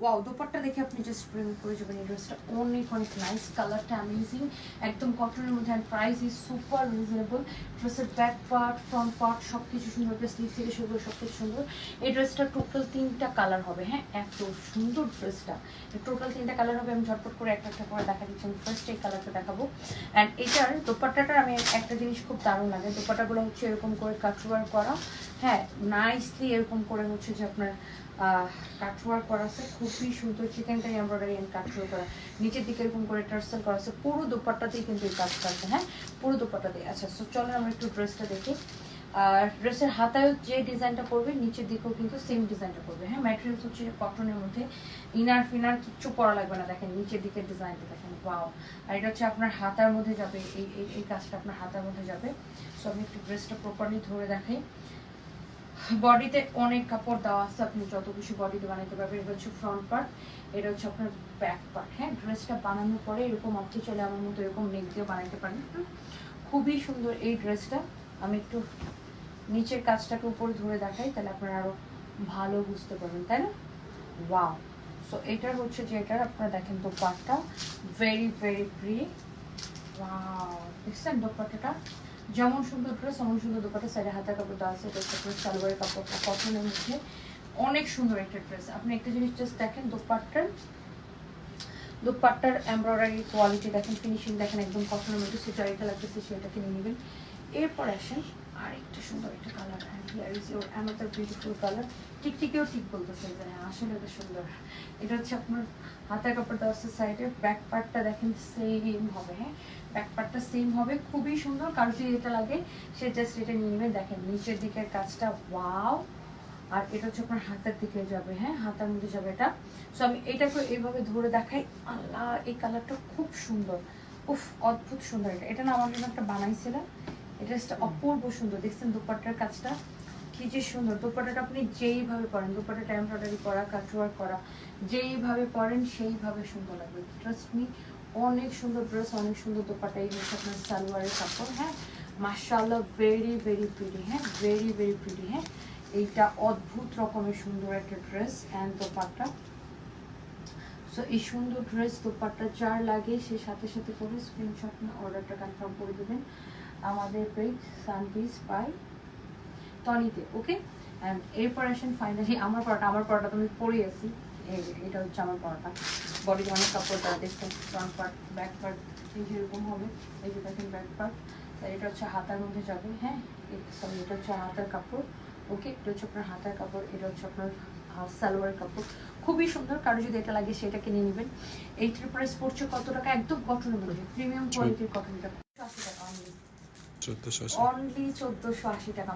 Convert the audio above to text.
Wow dupatta দেখে আপনি just প্রেম করে যাবেন এই ড্রেসটা অনেক অনেক নাইস কালারটা অ্যামেজিং একদম কটনের মধ্যে and price is super reasonable ড্রেসের ব্যাক পার্ট ফ্রন্ট পার্ট সব কিছু সুন্দর। ড্রেস স্লিভ থেকে শুরু সব কিছু সুন্দর। এই ড্রেসটা টোটাল তিনটা কালার হবে হ্যাঁ? এত সুন্দর ড্রেসটা টোটাল তিনটা কালার হবে, আমি ঝটপট করে একটা একটা করে দেখা দিচ্ছি আমি ফার্স্ট এই কালারটা দেখাবো। অ্যান্ড এটার দোপাট্টাটার আমি একটা জিনিস খুব দারুণ লাগে। দোপাট্টাগুলো হচ্ছে এরকম করে কাটওয়ার করা। হ্যাঁ নাইসলি এরকম করে হচ্ছে যে আপনার কাটওয়ার করা আছে, খুবই সুন্দর চিকেনটাই এমব্রয়ডারি অ্যান্ড কাটওয়ার করা। নিচের দিকে এরকম করে টার্সেল করা আছে, পুরো দোপাট্টাতেই কিন্তু এই কাজটা আছে হ্যাঁ? পুরো দোপাট্টাতেই। আচ্ছা সো চলো আমরা একটু ড্রেসটা দেখি। আর ড্রেসের হাতায় যে ডিজাইনটা করবে, নিচের দিকেও কিন্তু সেম ডিজাইনটা করবে হ্যাঁ? ম্যাটেরিয়ালস হচ্ছে কটনের মধ্যে ইনার ফিনার কিচ্ছু পরা লাগবে না, দেখেন নিচের দিকের ডিজাইনটা, দেখেন ওয়াও আর এটা হচ্ছে আপনার হাতার মধ্যে যাবে, এই এই এই কাজটা আপনার হাতার মধ্যে যাবে। সো আমি একটু ড্রেসটা প্রপারলি ধরে দেখাই। বডিতে অনেক কাপড় দেওয়া আছে, আপনি যত খুশি বডিতে বানাতে পারবেন। এটা হচ্ছে ফ্রন্ট পার্ট এটা হচ্ছে আপনার ব্যাক পার্ট হ্যাঁ? ড্রেসটা বানানোর পরে এরকম আপনি চলে আমার মতো এরকম নেক দিয়ে বানাতে পারেন খুবই সুন্দর এই ড্রেসটা আমি একটু নিচের কাজটাকে উপরে ধরে দেখাই, তাহলে আপনারা আরও ভালো বুঝতে পারবেন, তাই না? ওয়াও সো এটার হচ্ছে যে এটার আপনারা দেখেন dupatta very very pretty wow দেখছেন দোপাট্টাটা? যেমন সুন্দর ড্রেস অমন সুন্দর দোপাটা সাইডে হাতা কাপড় দেওয়া আছে, তারপরে সালোয়ারের কাপড়টা কটনের মধ্যে অনেক সুন্দর একটা ড্রেস আপনি একটা জিনিস জাস্ট দেখেন, দোপাট্টার দোপাট্টার এমব্রয়ডারি কোয়ালিটি দেখেন ফিনিশিং দেখেন, একদম কটনের মধ্যে সেটা এটা লাগতেছে, সেটা কিনে নেবেন। এরপর আসেন আর একটা সুন্দর একটা colour here is your another beautiful colour টিকটিকেও ঠিক বলতেছে যে হ্যাঁ আসলে এটা সুন্দর। এটা হচ্ছে আপনার হাতের কাপড় দেওয়া আছে সাইডে ব্যাক পার্টটা দেখেন সেম হবে হ্যাঁ? ব্যাক পার্টটা সেম হবে, খুবই সুন্দর। কারও যদি এটা লাগে, সে জাস্ট এটা নিয়ে নেবেন দেখেন, নিচের দিকের কাজটা ওয়াও আর এটা হচ্ছে আপনার হাতের দিকে যাবে হ্যাঁ? হাতের মধ্যে যাবে এটা। সো আমি এটাকে এইভাবে ধরে দেখাই। আল্লাহ, এই কালারটা খুব সুন্দর। উফ, অদ্ভুত সুন্দর এটা। এটা না আমার জন্য একটা বানাইছিলাম। এটা অপূর্ব সুন্দর। দেখছেন দুপাট্টার কাজটা? কি যে সুন্দর। দুপাট্টাটা আপনি যেইভাবে পরেন দুপাট্টাটা এমব্রয়ডারি করা কাটওয়ার করা, যেইভাবে পরেন, সেইভাবে সুন্দর লাগবে। ট্রাস্ট মি অনেক সুন্দর ড্রেস অনেক সুন্দর দোপাট্টা। এই হচ্ছে আপনার সালোয়ারের কাপড় হ্যাঁ? মার্শাল্লাহ ভেরি ভেরি প্রিটি হ্যাঁ? ভেরি ভেরি প্রিটি হ্যাঁ? এইটা অদ্ভুত রকমের সুন্দর একটা ড্রেস অ্যান্ড দোপাট্টা। সো এই সুন্দর ড্রেস দোপাট্টা যার লাগে, সে সাথে সাথে করে স্ক্রিনশট নিয়ে অর্ডারটা কনফার্ম করে দেবেন। আমাদের পেজ সানপিস বাই টনিতে ওকে অ্যান্ড এরপর আসেন ফাইনালি আমার পড়াটা আমার পড়াটা আমি পরে আছি। এটা হচ্ছে আমার পড়াটা বডিতে অনেক কাপড় দেওয়া দেখছেন ফ্রন্ট পার্ট ব্যাক পার্ট এই যে এরকম হবে। এই যে দেখেন ব্যাক পার্ট এটা হচ্ছে হাতার মধ্যে যাবে। হ্যাঁ সরি এটা হচ্ছে হাতার কাপড়। ওকে এটা হচ্ছে আপনার হাতার কাপড় এটা হচ্ছে আপনার সালোয়ার কাপড়। খুবই সুন্দর কারও যদি এটা লাগে সেটা কিনে নেবেন। এইটার প্রাইস পড়ছে কত টাকা? একদম কটনের মধ্যে প্রিমিয়াম কোয়ালিটির কটনটা অনলি চোদ্দশো অনলি চোদ্দোশো আশি টাকা।